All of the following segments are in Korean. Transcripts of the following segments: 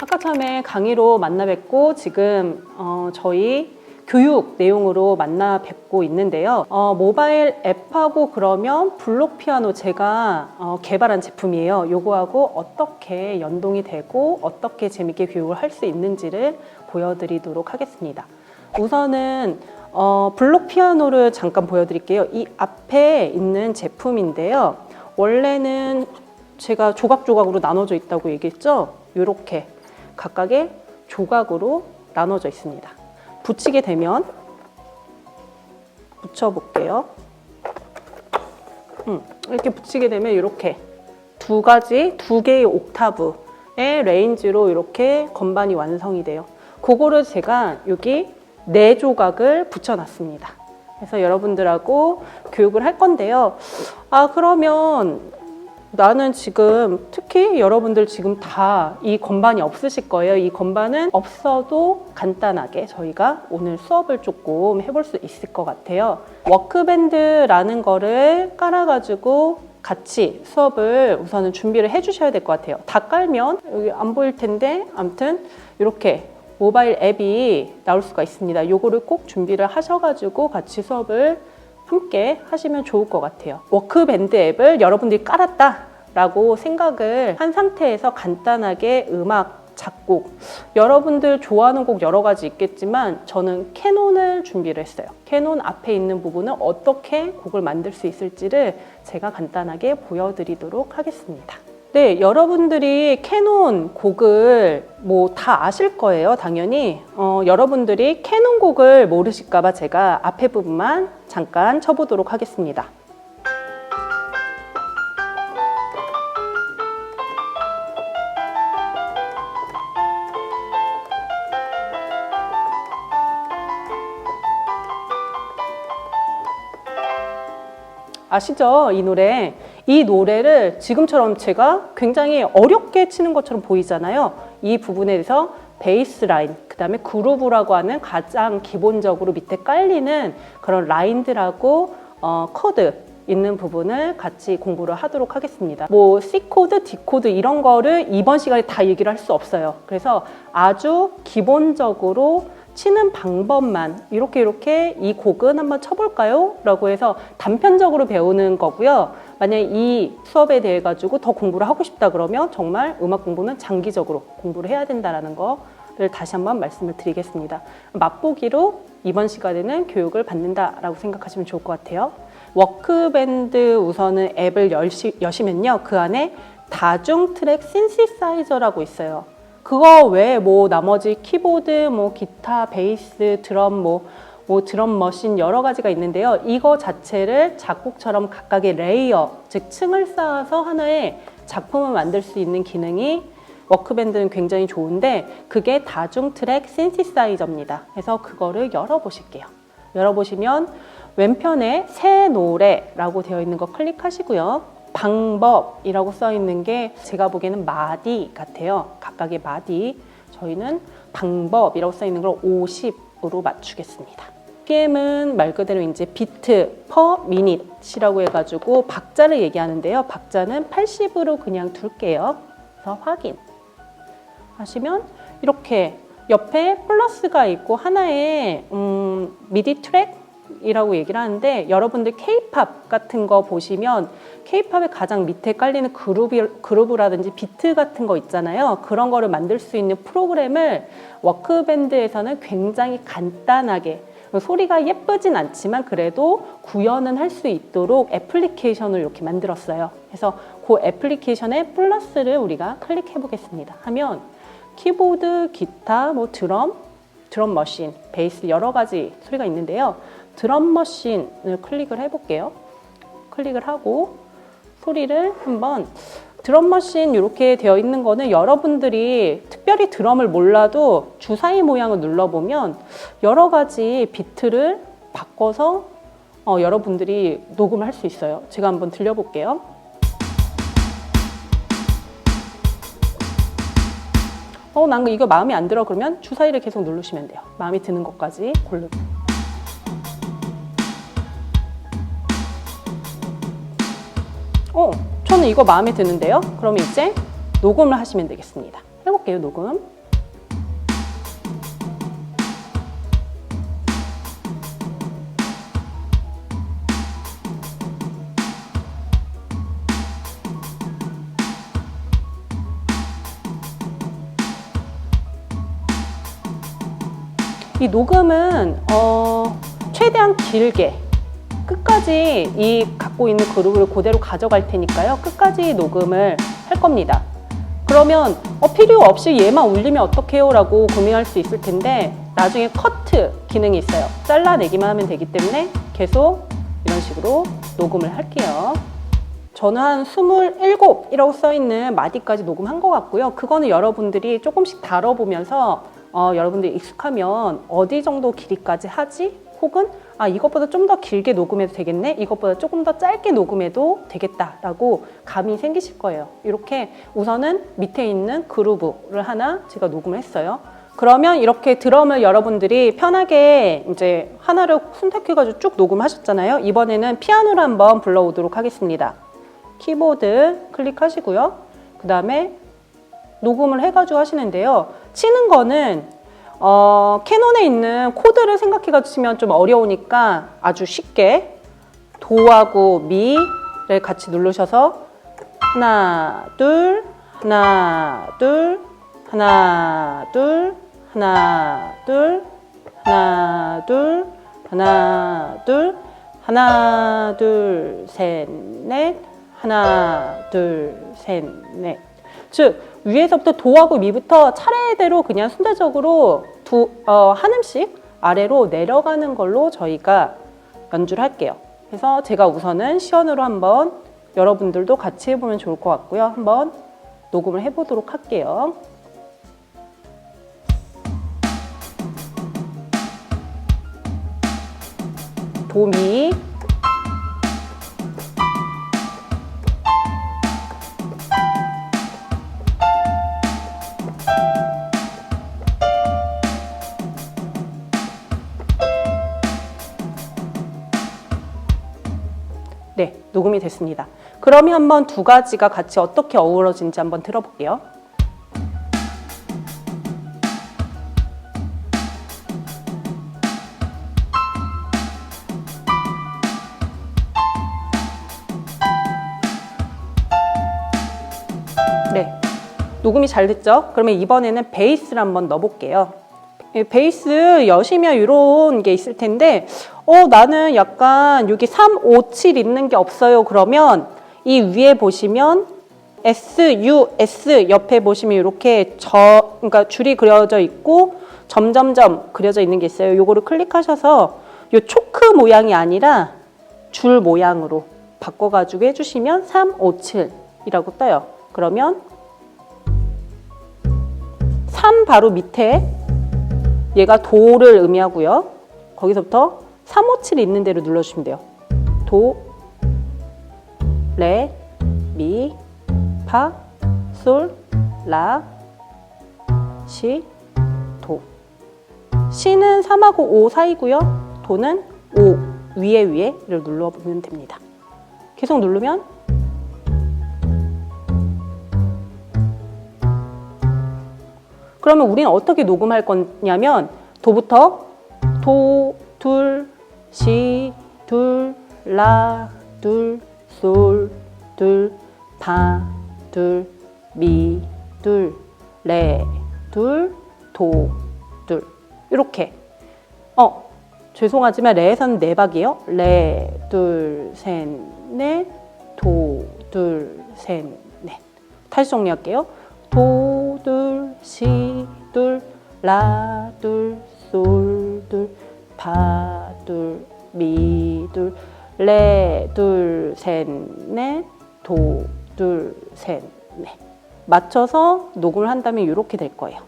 아까 처음에 강의로 만나 뵙고 지금 어, 저희 교육 내용으로 만나 뵙고 있는데요. 어, 모바일 앱하고 그러면 블록 피아노 제가 어, 개발한 제품이에요. 요거하고 어떻게 연동이 되고 어떻게 재밌게 교육을 할 수 있는지를 보여드리도록 하겠습니다. 우선은 어, 블록 피아노를 잠깐 보여드릴게요. 이 앞에 있는 제품인데요. 원래는 제가 조각조각으로 나눠져 있다고 얘기했죠. 이렇게 각각의 조각으로 나눠져 있습니다. 붙이게 되면 붙여볼게요. 음, 이렇게 붙이게 되면 이렇게 두 가지, 두 개의 옥타브의 레인지로 이렇게 건반이 완성이 돼요. 그거를 제가 여기 네 조각을 붙여놨습니다. 그래서 여러분들하고 교육을 할 건데요. 아, 그러면 나는 지금 특히 여러분들 지금 다 이 건반이 없으실 거예요. 이 건반은 없어도 간단하게 저희가 오늘 수업을 조금 해볼 수 있을 것 같아요. 워크밴드라는 거를 깔아가지고 같이 수업을 우선은 준비를 해주셔야 될 것 같아요. 다 깔면 여기 안 보일 텐데 아무튼 이렇게 모바일 앱이 나올 수가 있습니다. 요거를 꼭 준비를 하셔가지고 같이 수업을 함께 하시면 좋을 것 같아요. 워크밴드 앱을 여러분들이 깔았다 라고 생각을 한 상태에서 간단하게 음악, 작곡, 여러분들 좋아하는 곡 여러 가지 있겠지만 저는 캐논을 준비를 했어요. 캐논 앞에 있는 부분을 어떻게 곡을 만들 수 있을지를 제가 간단하게 보여드리도록 하겠습니다. 네, 여러분들이 캐논 곡을 뭐 다 아실 거예요, 당연히. 어, 여러분들이 캐논 곡을 모르실까봐 제가 앞에 부분만 잠깐 쳐보도록 하겠습니다. 아시죠? 이 노래. 이 노래를 지금처럼 제가 굉장히 어렵게 치는 것처럼 보이잖아요. 이 부분에 대해서 베이스 라인, 그 다음에 그루브라고 하는 가장 기본적으로 밑에 깔리는 그런 라인들하고 어, 코드 있는 부분을 같이 공부를 하도록 하겠습니다. 뭐 C 코드, D 코드 이런 거를 이번 시간에 다 얘기를 할 수 없어요. 그래서 아주 기본적으로 치는 방법만 이렇게 이렇게 이 곡은 한번 쳐볼까요? 라고 해서 단편적으로 배우는 거고요. 만약에 이 수업에 대해 가지고 더 공부를 하고 싶다 그러면 정말 음악 공부는 장기적으로 공부를 해야 된다라는 거를 다시 한번 말씀을 드리겠습니다. 맛보기로 이번 시간에는 교육을 받는다라고 생각하시면 좋을 것 같아요. 워크밴드 우선은 앱을 열시, 여시면요. 그 안에 다중 트랙 신시사이저라고 있어요. 그거 외에 뭐 나머지 키보드, 뭐 기타, 베이스, 드럼, 뭐, 뭐 드럼 머신 여러 가지가 있는데요. 이거 자체를 작곡처럼 각각의 레이어, 즉 층을 쌓아서 하나의 작품을 만들 수 있는 기능이 워크밴드는 굉장히 좋은데 그게 다중 트랙 신시사이저입니다. 그래서 그거를 열어보실게요. 열어보시면 왼편에 새 노래라고 되어 있는 거 클릭하시고요. 방법이라고 써 있는 게 제가 보기에는 마디 같아요. 각각의 마디. 저희는 방법이라고 써 있는 걸 50으로 맞추겠습니다. BPM은 말 그대로 이제 비트 퍼 미닛이라고 해가지고 박자를 얘기하는데요. 박자는 80으로 그냥 둘게요. 그래서 확인 하시면 이렇게 옆에 플러스가 있고 하나의 음, 미디 트랙 이라고 얘기를 하는데 여러분들 K-팝 같은 거 보시면 K-팝의 가장 밑에 깔리는 그루브, 그루브라든지 비트 같은 거 있잖아요. 그런 거를 만들 수 있는 프로그램을 워크밴드에서는 굉장히 간단하게 소리가 예쁘진 않지만 그래도 구현은 할 수 있도록 애플리케이션을 이렇게 만들었어요. 그래서 그 애플리케이션에 플러스를 우리가 클릭해 보겠습니다. 하면 키보드, 기타, 뭐 드럼, 드럼 머신, 베이스 여러 가지 소리가 있는데요. 드럼 머신을 클릭을 해 볼게요. 클릭을 하고 소리를 한번 드럼 머신 이렇게 되어 있는 거는 여러분들이 특별히 드럼을 몰라도 주사위 모양을 눌러보면 여러 가지 비트를 바꿔서 어, 여러분들이 녹음을 할 수 있어요. 제가 한번 들려볼게요. 어, 난 이거 마음에 안 들어 그러면 주사위를 계속 누르시면 돼요. 마음에 드는 것까지 고르고. 어, 저는 이거 마음에 드는데요. 그럼 이제 녹음을 하시면 되겠습니다. 해볼게요, 녹음. 이 녹음은 어, 최대한 길게 끝까지 이 갖고 있는 그룹을 그대로 가져갈 테니까요. 끝까지 녹음을 할 겁니다. 그러면 어, 필요 없이 얘만 울리면 어떡해요? 라고 고민할 수 있을 텐데 나중에 커트 기능이 있어요. 잘라내기만 하면 되기 때문에 계속 이런 식으로 녹음을 할게요. 저는 한 27이라고 써있는 마디까지 녹음한 것 같고요. 그거는 여러분들이 조금씩 다뤄보면서 어, 여러분들이 익숙하면 어디 정도 길이까지 하지? 혹은 아 이것보다 좀 더 길게 녹음해도 되겠네? 이것보다 조금 더 짧게 녹음해도 되겠다라고 감이 생기실 거예요. 이렇게 우선은 밑에 있는 그루브를 하나 제가 녹음을 했어요. 그러면 이렇게 드럼을 여러분들이 편하게 이제 하나를 선택해가지고 쭉 녹음하셨잖아요. 이번에는 피아노를 한번 불러오도록 하겠습니다. 키보드 클릭하시고요. 그 다음에 녹음을 해가지고 하시는데요. 치는 거는 어, 캐논에 있는 코드를 생각해 가시면 좀 어려우니까 아주 쉽게 도하고 미를 같이 누르셔서 하나 둘 하나 둘 하나 둘 하나 둘 하나 둘 하나 둘 하나 둘 셋 넷 하나 둘 셋 넷. 즉 위에서부터 도하고 미부터 차례대로 그냥 순차적으로 두, 어, 한 음씩 아래로 내려가는 걸로 저희가 연주를 할게요. 그래서 제가 우선은 시연으로 한번 여러분들도 같이 해보면 좋을 것 같고요. 한번 녹음을 해보도록 할게요. 도미 네, 녹음이 됐습니다. 그러면 한번 두 가지가 같이 어떻게 어우러진지 한번 들어볼게요. 네, 녹음이 잘 됐죠? 그러면 이번에는 베이스를 한번 넣어볼게요. 예, 베이스 여시면 이런 게 있을 텐데 어 나는 약간 여기 3, 5, 7 있는 게 없어요. 그러면 이 위에 보시면 S, U, S 옆에 보시면 이렇게 저 그러니까 줄이 그려져 있고 점점점 그려져 있는 게 있어요. 요거를 클릭하셔서 요 초크 모양이 아니라 줄 모양으로 바꿔가지고 해주시면 3, 5, 7이라고 떠요. 그러면 3 바로 밑에 얘가 도를 의미하고요. 거기서부터 357 있는 대로 눌러주시면 돼요. 도, 레, 미, 파, 솔, 라, 시, 도. 시는 3하고 5 사이고요. 도는 5 위에 위에를 눌러보면 됩니다. 계속 누르면 그러면 우리는 어떻게 녹음할 거냐면 도부터 도, 둘, 시, 둘, 라, 둘, 솔, 둘, 파, 둘, 미, 둘, 레, 둘, 도, 둘 이렇게 어 죄송하지만 레에서는 네 박이에요. 레, 둘, 셋, 넷, 도, 둘, 셋, 넷. 다시 정리할게요. 도, 둘, 시, 둘, 라, 둘, 솔, 둘, 파, 둘, 미, 둘, 레, 둘, 셋, 넷, 도, 둘, 셋, 넷. 맞춰서 녹음을 한다면 이렇게 될 거예요.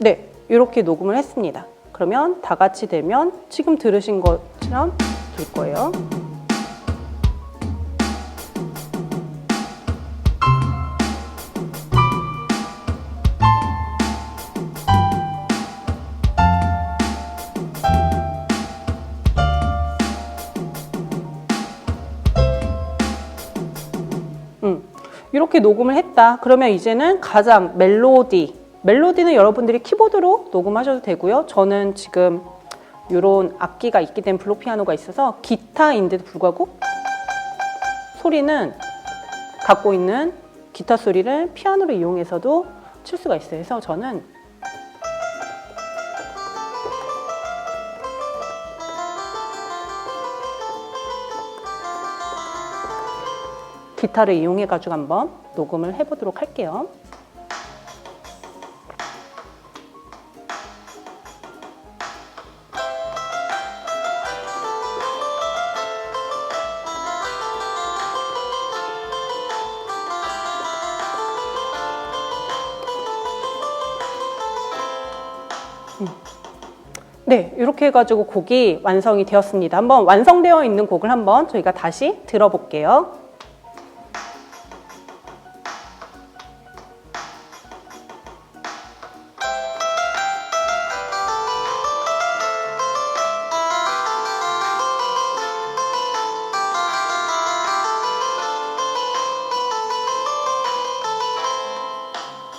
네, 이렇게 녹음을 했습니다. 그러면 다 같이 되면 지금 들으신 것처럼 될 거예요. 음, 이렇게 녹음을 했다. 그러면 이제는 가장 멜로디. 멜로디는 여러분들이 키보드로 녹음하셔도 되고요. 저는 지금 이런 악기가 있기 때문에 블록 피아노가 있어서 기타인데도 불구하고 소리는 갖고 있는 기타 소리를 피아노를 이용해서도 칠 수가 있어요. 그래서 저는 기타를 이용해 가지고 한번 녹음을 해보도록 할게요. 네, 이렇게 해가지고 곡이 완성이 되었습니다. 한번 완성되어 있는 곡을 한번 저희가 다시 들어볼게요.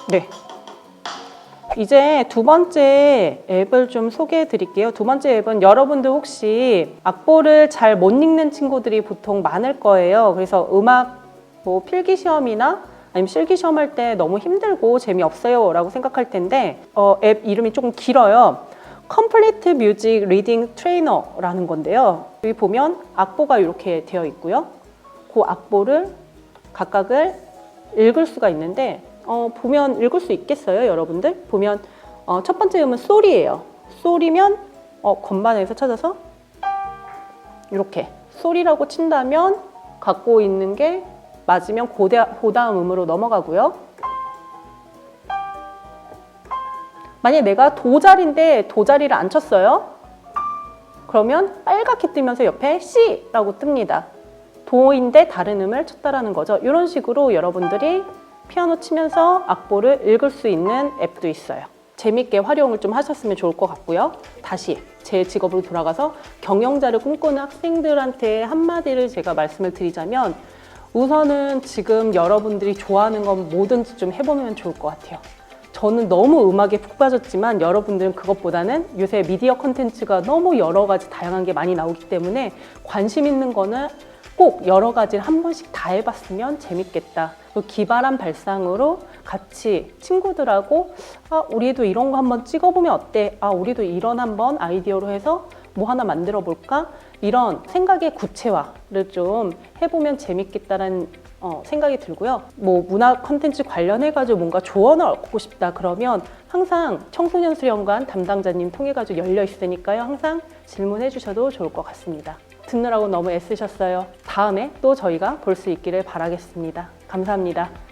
네. 이제 두 번째 앱을 좀 소개해 드릴게요. 두 번째 앱은 여러분들 혹시 악보를 잘 못 읽는 친구들이 보통 많을 거예요. 그래서 음악 뭐 필기 시험이나 아니면 실기 시험 할 때 너무 힘들고 재미없어요 라고 생각할 텐데 어, 앱 이름이 조금 길어요. Complete Music Reading Trainer라는 건데요. 여기 보면 악보가 이렇게 되어 있고요. 그 악보를 각각을 읽을 수가 있는데 어, 보면 읽을 수 있겠어요, 여러분들? 보면 어, 첫 번째 음은 솔이에요. 솔이면 어, 건반에서 찾아서 이렇게 솔이라고 친다면 갖고 있는 게 맞으면 고대, 고다음 음으로 넘어가고요. 만약에 내가 도자리인데 도자리를 안 쳤어요. 그러면 빨갛게 뜨면서 옆에 C라고 뜹니다. 도인데 다른 음을 쳤다라는 거죠. 이런 식으로 여러분들이 피아노 치면서 악보를 읽을 수 있는 앱도 있어요. 재밌게 활용을 좀 하셨으면 좋을 것 같고요. 다시 제 직업으로 돌아가서 경영자를 꿈꾸는 학생들한테 한마디를 제가 말씀을 드리자면 우선은 지금 여러분들이 좋아하는 건 뭐든지 좀 해보면 좋을 것 같아요. 저는 너무 음악에 푹 빠졌지만 여러분들은 그것보다는 요새 미디어 컨텐츠가 너무 여러 가지 다양한 게 많이 나오기 때문에 관심 있는 거는 꼭 여러 가지를 한 번씩 다 해봤으면 재밌겠다. 그 기발한 발상으로 같이 친구들하고 아, 우리도 이런 거 한번 찍어보면 어때? 아, 우리도 이런 한번 아이디어로 해서 뭐 하나 만들어 볼까? 이런 생각의 구체화를 좀 해보면 재밌겠다는 어, 생각이 들고요. 뭐 문화 컨텐츠 관련해가지고 뭔가 조언을 얻고 싶다 그러면 항상 청소년 수련관 담당자님 통해가지고 열려 있으니까요. 항상 질문해 주셔도 좋을 것 같습니다. 듣느라고 너무 애쓰셨어요. 다음에 또 저희가 볼 수 있기를 바라겠습니다. 감사합니다.